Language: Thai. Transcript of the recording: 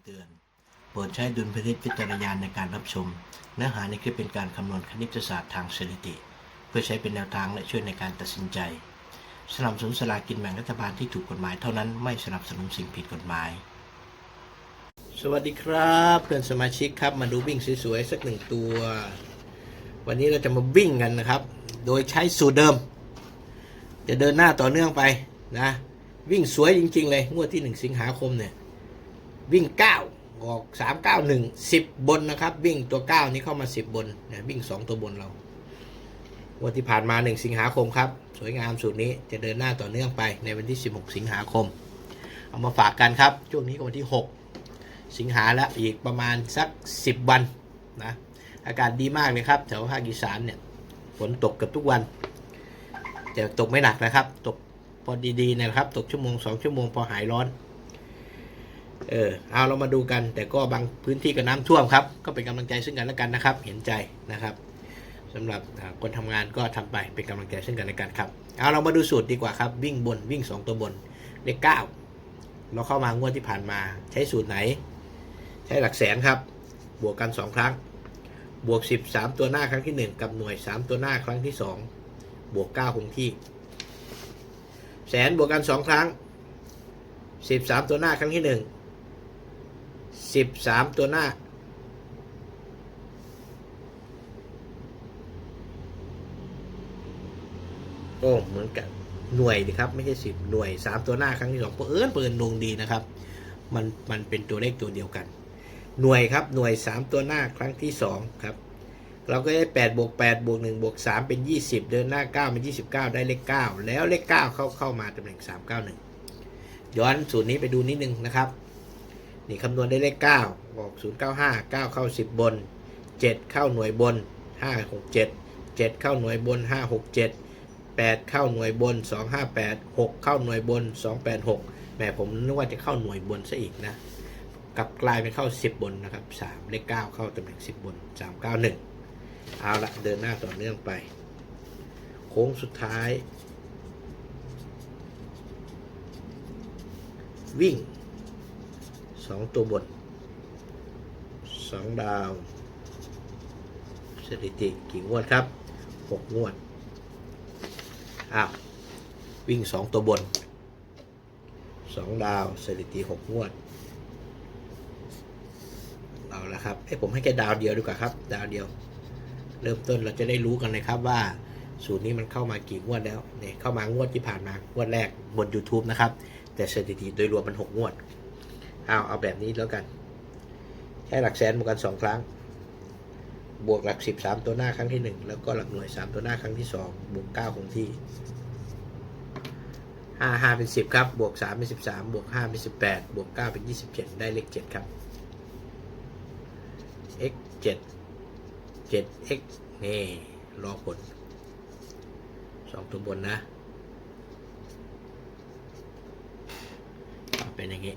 ำเตือน โปรดใช้ดุลพินิจพิจารณาในการรับชม เนื้อหาในคลิปเป็นการคำนวณคณิตศาสตร์ทางสถิติ เพื่อใช้เป็นแนวทางและช่วยในการตัดสินใจ สนับสนุนสลากินแบ่งรัฐบาลที่ถูกกฎหมายเท่านั้นไม่สนับสนุนสิ่งผิดกฎหมาย สวัสดีครับเพื่อนสมาชิกครับมาดูวิ่งสวยๆสักหนึ่งตัว วันนี้เราจะมาวิ่งกันนะครับ โดยใช้สูตรเดิม จะเดินหน้าต่อเนื่องไปนะวิ่งสวยจริง ๆ เลยงวดที่ 1 สิงหาคมเนี่ย วิ่ง 9 ออก 3 9 1 10 บนนะครับ วิ่งตัว 9 นี้เข้ามา 10 บนนะวิ่ง 2 ตัวบนเราวันที่ผ่านมา 1 สิงหาคมครับ สวยงามสูตรนี้จะเดินหน้าต่อเนื่องไปในวันที่ 16 สิงหาคม เอามาฝากกันครับ ช่วงนี้ก็วันที่ 6 สิงหาแล้วอีกประมาณสัก 10 วันนะอากาศดีมากเลยครับแถวภาคอีสานเนี่ยฝนตกเกือบทุกวัน แต่ตกไม่หนักนะครับ ตกพอดีๆนะครับ ตกชั่วโมงสองชั่วโมงพอหายร้อน เออเอาเรามาดูกัน แต่ก็บางพื้นที่ก็น้ำท่วมครับ ก็เป็นกำลังใจซึ่งกันและกันนะครับ เห็นใจนะครับสำหรับคนทำงานก็ทำไปเป็นกำลังใจซึ่งกันและกันครับเอาเรามาดูสูตรดีกว่าครับวิ่งบนวิ่งสองตัวบนเลขเก้าเราเข้ามางวดที่ผ่านมา ใช้สูตรไหน ใช้หลักแสนครับ บวกกันสองครั้ง บวกสิบสามตัวหน้าครั้งที่หนึ่งกับหน่วยสามตัวหน้าครั้งที่สองบวกเก้าคงที่ แสนบวกกันสองครั้งสิบสามตัวหน้าครั้งที่หนึ่ง สิบสามตัวหน้า โอ้เหมือนกันหน่วยดีครับ ไม่ใช่สิบหน่วยสามตัวหน้าครั้งที่สองเปิดเปิดดวงดีนะครับ มันมันเป็นตัวเลขตัวเดียวกัน หน่วยครับหน่วยสามตัวหน้าครั้งที่สองครับ เราก็ได้8บวก8บวก1บวก3เป็น20เดินหน้า9เป็น29ได้เลข9แล้วเลข9เข้าเข้ามาตำแหน่ง391ย้อนสูตรนี้ไปดูนิดนึงนะครับ นี่คำนวณได้เลข9บอก095 9 เข้า 10 บน 7 เข้าหน่วยบน 567 7 เข้าหน่วยบน 567 8 เข้าหน่วยบน 258 6 เข้าหน่วยบน 286แหมผมนึกว่าจะเข้าหน่วยบนซะอีกนะกลับกลายเป็นเข้า 10 บนนะครับ 3 เลข 9 เข้าตำแหน่ง 10 บน 391 เอาละเดินหน้าต่อเนื่องไป โค้งสุดท้าย วิ่ง สองตัวบนสองดาว สถิติกี่งวดครับหกงวด อ้าว วิ่งสองตัวบนสองดาวสถิติหกงวด เอาละครับให้ผมให้แค่ดาวเดียวดีกว่าครับ ดาวเดียว เริ่มต้นเราจะได้รู้กันเลยครับว่าสูตรนี้มันเข้ามากี่งวดแล้วเนี่ยเข้ามางวดที่ผ่านมางวดแรกบน YouTube นะครับ แต่สถิติโดยรวมมัน 6 งวด เอาเอาแบบนี้แล้วกัน แค่หลักแสนบวกกัน2ครั้ง บวกหลัก10 3ตัวหน้าครั้งที่1แล้วก็หลักหน่วย3ตัวหน้าครั้งที่2บวก9คงที่5 5เป็น10ครับ บวก3เป็น13บวก5เป็น18บวก9เป็น27ได้เลข7ครับ x 7 7x นี่รอผลสองตัวบนนะ เป็นอย่างนี้